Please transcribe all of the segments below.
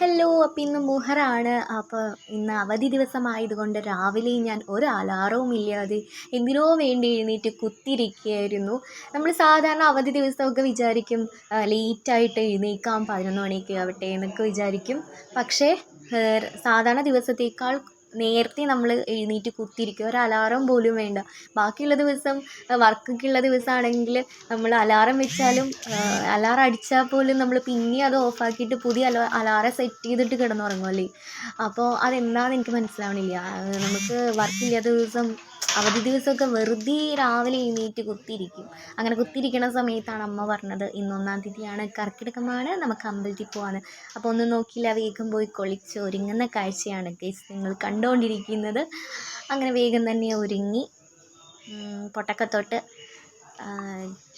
Hello അപ്പോൾ ഇന്ന് മുഹറാണ്. അപ്പോൾ ഇന്ന് അവധി ദിവസമായതുകൊണ്ട് രാവിലെ ഞാൻ ഒരു അലാറവും ഇല്ലാതെ എന്തിനോ വേണ്ടി എഴുന്നേറ്റ് കുത്തിരിക്കുകയായിരുന്നു. നമ്മൾ സാധാരണ അവധി ദിവസമൊക്കെ വിചാരിക്കും ലേറ്റായിട്ട് എഴുന്നേക്കാം പതിനൊന്ന് മണിയൊക്കെ ആവട്ടെ എന്നൊക്കെ വിചാരിക്കും. പക്ഷേ സാധാരണ ദിവസത്തേക്കാൾ നേരത്തെ നമ്മൾ എഴുന്നേറ്റ് കുത്തിയിരിക്കുക. ഒരു അലാറം പോലും വേണ്ട. ബാക്കിയുള്ള ദിവസം വർക്കൊക്കെ ഉള്ള ദിവസമാണെങ്കിൽ നമ്മൾ അലാറം വെച്ചാലും അലാറം അടിച്ചാൽ പോലും നമ്മൾ പിന്നെ അത് ഓഫാക്കിയിട്ട് പുതിയ അല അലാറം സെറ്റ് ചെയ്തിട്ട് കിടന്നുറങ്ങുമല്ലേ അപ്പോൾ അതെന്താണെന്ന് എനിക്ക് മനസ്സിലാവണില്ല. നമുക്ക് വർക്കില്ലാത്ത ദിവസം അവധി ദിവസമൊക്കെ വെറുതെ രാവിലെ എഴുന്നേറ്റ് കുത്തിയിരിക്കും. അങ്ങനെ കുത്തിയിരിക്കണ സമയത്താണ് അമ്മ പറഞ്ഞത് ഇന്ന് ഒന്നാം തീയതിയാണ് കർക്കിടകമാണ് നമുക്ക് അമ്പലത്തിൽ പോവാന്ന്. അപ്പോൾ ഒന്നും നോക്കിയില്ല വേഗം പോയി കൊളിച്ച് ഒരുങ്ങുന്ന കാഴ്ചയാണ് ഗൈസ് നിങ്ങൾ കണ്ടുകൊണ്ടിരിക്കുന്നത് അങ്ങനെ വേഗം തന്നെ ഒരുങ്ങി പൊട്ടൊക്കെ തൊട്ട്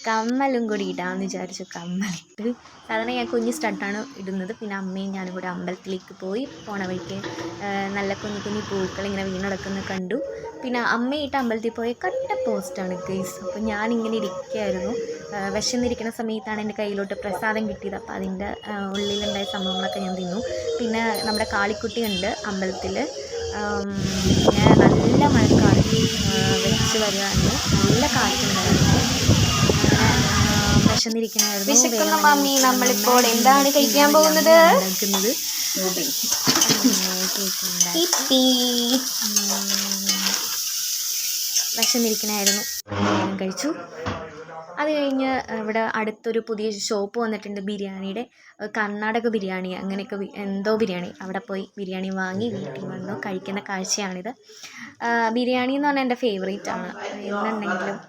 കമ്മലും കൂടി ഇടാമെന്ന് വിചാരിച്ചു കമ്മലിട്ട് സാധാരണ ഞാൻ കുഞ്ഞ് സ്റ്റട്ടാണ് ഇടുന്നത്. പിന്നെ അമ്മയും ഞാനും കൂടി അമ്പലത്തിലേക്ക് പോയി. പോണ വഴിക്ക് നല്ല കുഞ്ഞു കുഞ്ഞു പൂക്കൾ ഇങ്ങനെ വീണടക്കുന്നത് കണ്ടു. പിന്നെ അമ്മയിട്ട് അമ്പലത്തിൽ പോയ കട്ട പോസ്റ്റാണ് ഗൈസ്. അപ്പോൾ ഞാനിങ്ങനെ ഇരിക്കുകയായിരുന്നു വിശന്നിരിക്കുന്ന സമയത്താണ് എന്റെ കയ്യിലോട്ട് പ്രസാദം കിട്ടിയത്. അപ്പോൾ അതിന്റെ ഉള്ളിലുണ്ടായ സംഭവങ്ങളൊക്കെ ഞാൻ തിന്നു. പിന്നെ നമ്മുടെ കാളിക്കുട്ടിയുണ്ട് അമ്പലത്തിൽ പിന്നെ നല്ല മഴക്കാലം വെച്ച് വരികയാണ് നല്ല കാറ്റുണ്ടായിരുന്നു. വിശന്നിരിക്കണായിരുന്നു വിശക്കുന്ന മമ്മി നമ്മളിപ്പോൾ എന്താണ് കഴിക്കാൻ പോകുന്നത്? ഉണ്ടാക്കുന്നത് കഴിച്ചു. അത് കഴിഞ്ഞ് ഇവിടെ അടുത്തൊരു പുതിയ ഷോപ്പ് വന്നിട്ടുണ്ട് ബിരിയാണിയുടെ. കർണാടക ബിരിയാണി അങ്ങനെയൊക്കെ എന്തോ ബിരിയാണി. അവിടെ പോയി ബിരിയാണി വാങ്ങി വീട്ടിൽ വന്നു. കഴിക്കുന്ന കാഴ്ചയാണിത്. ബിരിയാണി എന്ന് പറഞ്ഞാൽ എന്റെ ഫേവറേറ്റ് ആണ്. എന്നുണ്ടെങ്കിലും